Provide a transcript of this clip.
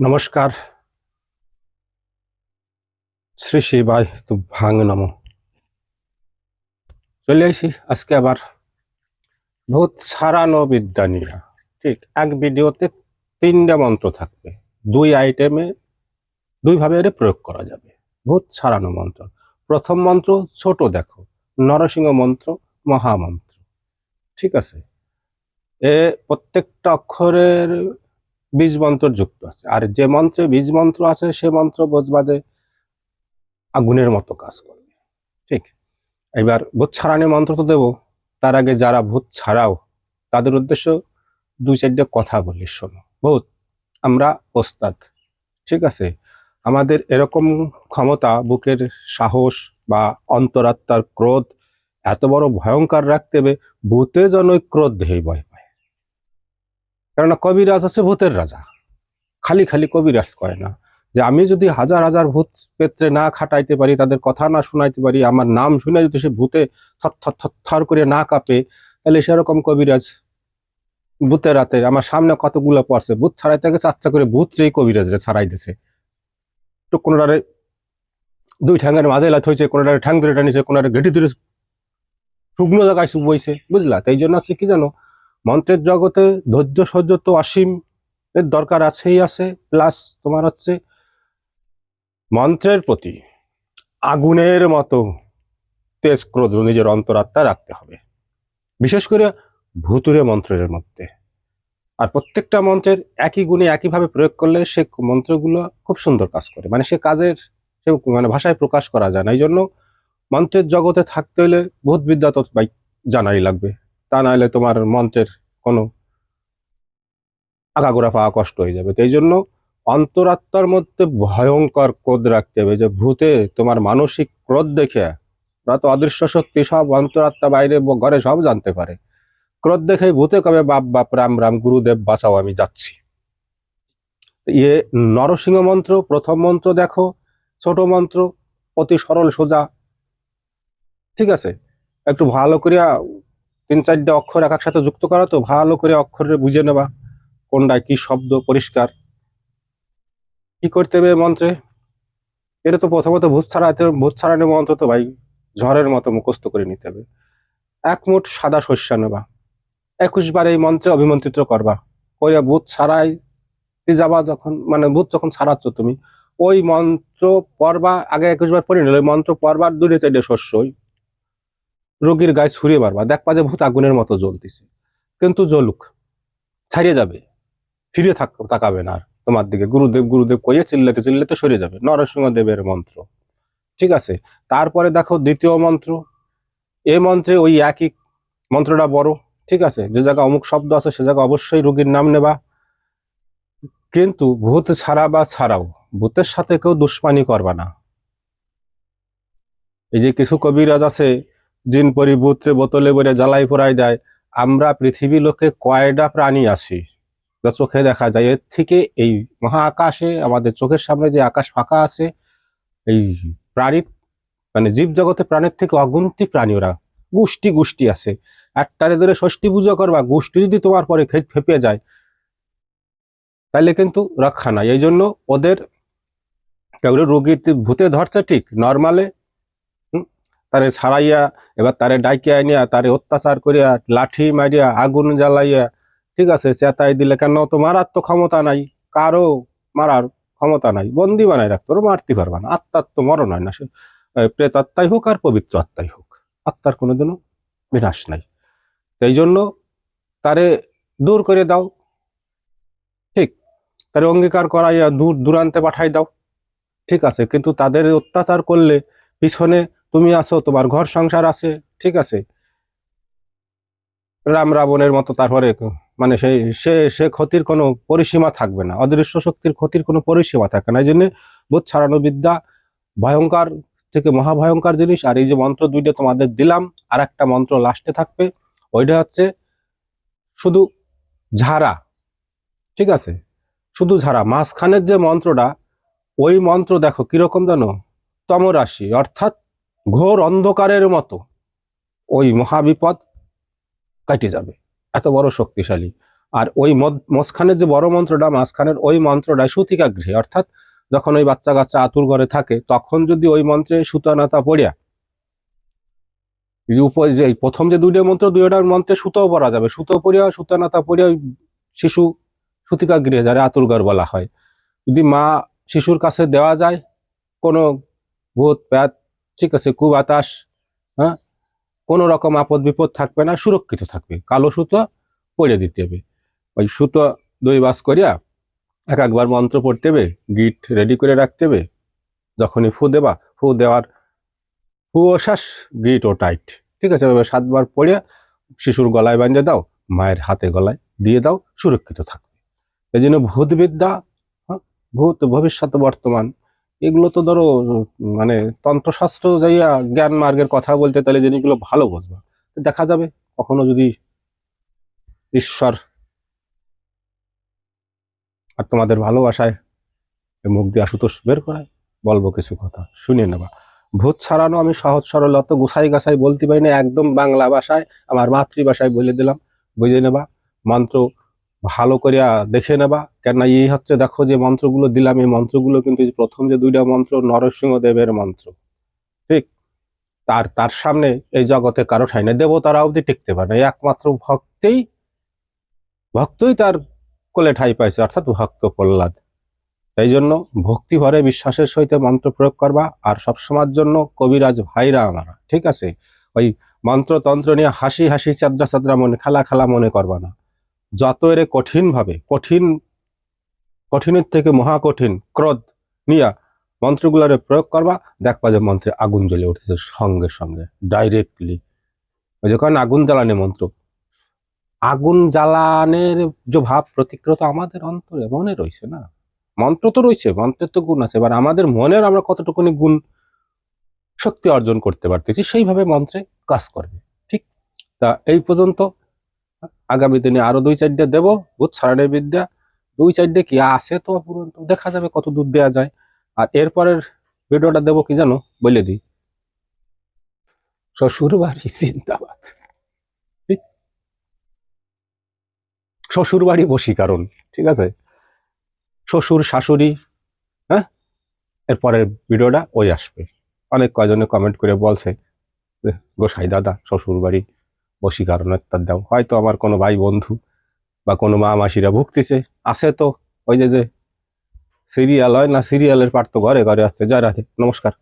নমস্কার। শ্রী শিবাই তু ভাঙ নম। চলে আসি আজকে আবার ভূত ছাড়ানো বিদ্যা নিয়ে। ঠিক, এক ভিডিওতে তিনটা মন্ত্র থাকবে। দুই আইটেমে দুইভাবে এর প্রয়োগ করা যাবে। ভূত ছাড়ানো মন্ত্র। প্রথম মন্ত্র ছোট দেখো, নরসিংহ মন্ত্র, মহামন্ত্র। ঠিক আছে? এ প্রত্যেকটা অক্ষরের বীজ মন্ত্র যুক্ত আছে। আর যে মন্ত্রে বীজ মন্ত্র আছে, সে মন্ত্র বোঝবাদে আগুনের মতো কাজ করবে ঠিক? এবার ভূত ছাড়ানি মন্ত্র তো দেবো। তার আগে যারা ভূত ছাড়াও, তাদের উদ্দেশ্য দুই চারটে কথা বলি, শোনো। ভূত, আমরা ওস্তাদ। ঠিক আছে? আমাদের এরকম ক্ষমতা, বুকের সাহস বা অন্তরাত্মার ক্রোধ এত বড় ভয়ঙ্কর রাখতে হবে, ভূতে যেন ক্রোধ দেহেই ভয় কেননা কবিরাজ আছে ভূতের রাজা। খালি খালি কবিরাজ কয় না। যে আমি যদি হাজার হাজার ভূত পেত্রে না খাটাইতে পারি, তাদের কথা না শোনাইতে পারি, আমার নাম শুনে যদি সে ভূতে থর থর করে না কাঁপে, তাহলে সেরকম কবিরাজ ভূতের রাতে আমার সামনে কতগুলো পড়ছে। ভূত ছাড়াইতে গেছে আচ্ছা করে ভূত যেই কবিরাজ রে ছাড়াই দিছে তো কোনোটারে দুই ঠ্যাঙ্গের মাঝে লাথ হয়েছে কোনোটারে ঠ্যাং ধরে টানিছে কোনোটারে ঘেটি ধরে শুকনো জায়গায় বইছে বুঝলা? তাই জন্য হচ্ছে কি জানো মন্ত্রের জগতে ধৈর্য, সহ্য তো অসীম। এর দরকার আছেই, আছে, প্লাস তোমার হচ্ছে মন্ত্রের প্রতি আগুনের মতো তেজ ক্রোধ নিজের অন্তরাত্মা রাখতে হবে। বিশেষ করে ভূতুরে মন্ত্রের মধ্যে। আর প্রত্যেকটা মন্ত্রের একই গুণে একইভাবে প্রয়োগ করলে সে মন্ত্রগুলো খুব সুন্দর কাজ করে। মানে সে কাজের, সে মানে ভাষায় প্রকাশ করা যায় না। এই জন্য মন্ত্রের জগতে থাকতে হলে ভূত বিদ্যা তো জানাই লাগবে। তা নাহলে তোমার মন্ত্রের কোনো আগাগোড়া পাওয়া কষ্ট হয়ে যাবে। এই জন্য অন্তরাত্মার মধ্যে ভয়ঙ্কর ক্রোধ রাখতে হবে যে ভূতে তোমার মানসিক ক্রোধ দেখে ওরা তো অদৃশ্য শক্তি, সব অন্তরাত্মা বাইরে ঘরে সব জানতে পারে। ক্রোধ দেখে ভূতে কবে বাপ বাপ, রাম রাম, গুরুদেব, বাঁচাও, আমি যাচ্ছি। ইয়ে নরসিংহ মন্ত্র, প্রথম মন্ত্র দেখো, ছোট মন্ত্র, অতি সরল সোজা। ঠিক আছে? একটু ভালো করিয়া তিন চারটে অক্ষর এক সাথে যুক্ত করা তো ভালো করে অক্ষরে বুঝে নেবা কোনটায় কি শব্দ পরিষ্কার। কি করতে হবে মন্ত্রে? এটা তো প্রথমত ভূত ছাড়াতে ভূত ছাড়ানো মন্ত্র তো ভাই ঝড়ের মতো মুখস্থ করে নিতে হবে। এক মুঠ সাদা শস্য নেবা, একুশ বার এই মন্ত্রে অভিমন্ত্রিত করবা। কইয়া ভূত ছাড়াই যাবা যখন মানে ভূত যখন ছাড়াচ্ছ তুমি, ওই মন্ত্র পড়বা, আগে একুশ বার পড়ে নিলে, ওই মন্ত্র পড়বার দূরে চাইলে শস্য ওই রোগীর গায়ে ছুঁড়ে মারবা। দেখবা যে ভূত আগুনের মতো জ্বলতেছে। কিন্তু জ্বলুক, ছাড়িয়ে যাবে। ফিরে থাক, তাকাবে না আর তোমার দিকে। গুরুদেব গুরুদেব কইয়ে চিল্লাতে চিল্লাতে সরে যাবে। নরসিংহ দেবের মন্ত্র। ঠিক আছে? তারপরে দেখো দ্বিতীয় মন্ত্র। এ মন্ত্রে ওই একই মন্ত্রটা বড়। ঠিক আছে? যে জায়গা অমুক শব্দ আছে, সে জায়গা অবশ্যই রোগীর নাম নেবা। কিন্তু ভূত ছাড়া বা ছাড়াও, ভূতের সাথে কেউ দুশ্মানি করবা না। এই যে কিছু কবিরাজ আছে জিন পরিভূত্রে বোতলে বলে জ্বালাই পোড়াই দেয়। আমরা পৃথিবী লোকে কয়টা প্রাণী আছি? যা চোখে দেখা যায়। এর থেকে এই মহা আকাশে আমাদের চোখের সামনে যে আকাশ ফাঁকা আছে, এই প্রাণী মানে জীব জগতে প্রাণীর থেকে অগুন্তি প্রাণী ওরা গোষ্ঠী গোষ্ঠী আছে। একটারে ধরে ষষ্ঠী পুজো করবা গোষ্ঠী যদি তোমার পরে খেপে যায় তাহলে কিন্তু রক্ষা নাই। এই জন্য ওদের রোগীর ভূতে ধরছে ঠিক, নর্মালে তারে ছাড়াইয়া, এবার তারে ডাইকে আনিয়া তারে অত্যাচার করিয়া, লাঠি মারিয়া, আগুন জ্বালাইয়া, ঠিক আছে, চেতাই দিলে কেন? তো মারার তো ক্ষমতা নাই, কারও মারার ক্ষমতা নাই, বন্দি বানাই রাখতো ওরা মারতে পারবা না, আত্মার তো মরণ হয় না, সে প্রেত আত্মাই হোক আর পবিত্র আত্মাই হোক, আত্মার কোনোদিনও বিনাশ নাই। তো এই জন্য তারে দূর করে দাও, ঠিক, তারে অঙ্গীকার করাইয়া দূর, দূরান্তে পাঠাই দাও, ঠিক আছে, কিন্তু তাদের অত্যাচার করলে পিছনে তুমি আছো, তোমার ঘর সংসার আছে, ঠিক আছে। রাম রাবণের মতো তারপরে মানে সেই, সে সে ক্ষতির কোনো পরিসীমা থাকবে না, অদৃশ্য শক্তির ক্ষতির কোনো পরিসীমা থাকে না। এই জন্য বোধ ছাড়ানো বিদ্যা ভয়ঙ্কর থেকে মহাভয়ঙ্কর জিনিস, আর এই যে মন্ত্র দুইটা তোমাদের দিলাম আর একটা মন্ত্র লাস্টে থাকবে, ওইটা হচ্ছে শুধু ঝাড়া, ঠিক আছে? শুধু ঝাড়া, মাঝখানের যে মন্ত্রটা, ওই মন্ত্র দেখো কীরকম জানো তমরাশি, অর্থাৎ ঘোর অন্ধকারের মতো। ওই মহাবিপদ কাটে যাবে। এত বড় শক্তিশালী। আর ওই মাঝখানের যে বড় মন্ত্রটা, মাঝখানের ওই মন্ত্রটা সুতিকাগৃহে অর্থাৎ যখন ওই বাচ্চা কাচ্চা আতুর ঘরে থাকে, তখন যদি ওই মন্ত্রে সুতানাতা পড়িয়া, যে প্রথম যে দুইটা মন্ত্র, দুইটার মন্ত্রে সুতাও পড়া যাবে। সুতো পড়িয়া সুতানাতা পড়িয়া শিশু সুতিকাগৃহে যারা আতুর ঘর বলা হয়। যদি মা শিশুর কাছে দেওয়া যায়, কোনো ভূত, প্যাত ঠিক আছে কুবাতাস হ্যাঁ? কোনো রকম আপদ বিপদ থাকবে না সুরক্ষিত থাকবে। কালো সুতো পরে দিতে হবে। ওই সুতো দই বাস করিয়া এক একবার মন্ত্র পড়তে হবে গিট রেডি করে রাখতে হবে যখনই ফু দেবা ফু দেওয়ার ফু ও শ্বাস গিট ও টাইট ঠিক আছে এবার সাতবার পড়িয়া শিশুর গলায় বাঁধে দাও মায়ের হাতে গলায় দিয়ে দাও সুরক্ষিত থাকবে। এই জন্য ভূতবিদ্যা হ্যাঁ, ভূত ভবিষ্যৎ বর্তমান। এগুলো তো ধরো মানে তন্ত্রশাস্ত্র যাইয়া জ্ঞান মার্গের কথা বলতে তাহলে জিনিসগুলো ভালো বুঝবা। দেখা যাবে, কখনো যদি ঈশ্বর আর তোমাদের ভালোবাসায় মুখ দিয়ে আশুতোষ বের করায়, বলব কিছু কথা, শুনে নেবা। ভূত ছাড়ানো আমি সহজ সরল, অত গুছাই গাছাই বলতে পারি না, একদম বাংলা ভাষায়, আমার মাতৃভাষায় বলে দিলাম, বুঝে নেবা। মন্ত্র ভালো করিয়া দেখে নেবা। কেননা এই হচ্ছে, দেখো যে মন্ত্রগুলো দিলাম, এই মন্ত্রগুলো কিন্তু প্রথম যে দুইটা মন্ত্র নরসিংহ দেবের মন্ত্র। ঠিক? তার তার সামনে এই জগতে কারও ঠাই নেই। দেবতারা অবধি টিকতে পারে না। একমাত্র ভক্তেই, ভক্তই তার কোলে ঠাই পাইছে, অর্থাৎ ভক্ত প্রহ্লাদ। তাই জন্য ভক্তি ভরে বিশ্বাসের সহিত মন্ত্র প্রয়োগ করবা, আর সবসময়ের জন্য কবিরাজ ভাইরা আমারা। ঠিক আছে? ওই মন্ত্রতন্ত্র নিয়ে হাসি হাসি, চাদ্রা চাদ্রা মনে, খেলা খেলা মনে করবা না। যত এর কঠিনভাবে, কঠিন, কঠিনের থেকে মহা কঠিন ক্রোধ নিয়া মন্ত্রগুলোরে প্রয়োগ করবা দেখবা যে মন্ত্রে আগুন জ্বলে উঠেছে সঙ্গে সঙ্গে ডাইরেক্টলি ওই যে কারণ আগুন জ্বালানে মন্ত্র। আগুন জ্বালানের যে ভাব, প্রতিক্রিয়া তো আমাদের অন্তরে মনে রয়েছে না। মন্ত্র তো রয়েছে মন্ত্রের তো গুণ আছে, এবার আমাদের মনের আমরা কতটুকুনি গুণ শক্তি অর্জন করতে পারতেছি, সেইভাবে মন্ত্রে কাজ করবে। ঠিক তা এই পর্যন্ত। আগামী দিনে আরও দুই চারটে দেব ভূত ছাড়ানো বিদ্যা দুই চারটে কি আছে তো পুরন্ত দেখা যাবে কত দূর দেওয়া যায়। আর এরপরের ভিডিওটা দেবো কি জানো? বলে দিই। শ্বশুর বাড়ি চিন্তাবাদ ঠিক শ্বশুর বাড়ি বসি কারণ ঠিক আছে? শ্বশুর শাশুড়ি হ্যাঁ? এরপরের ভিডিওটা ওই আসবে। অনেক কয়জনে কমেন্ট করে বলছে গোসাই দাদা শ্বশুর বাড়ি বসি কারণ একটা দাও। হয়তো আমার কোনো ভাই বন্ধু বা কোনো মা মাসিরা ভুগতেছে। আছে তো ওই যে যে সিরিয়াল হয় না সিরিয়ালের পাঠ তো ঘরে ঘরে আসছে। জয় রাধে, নমস্কার।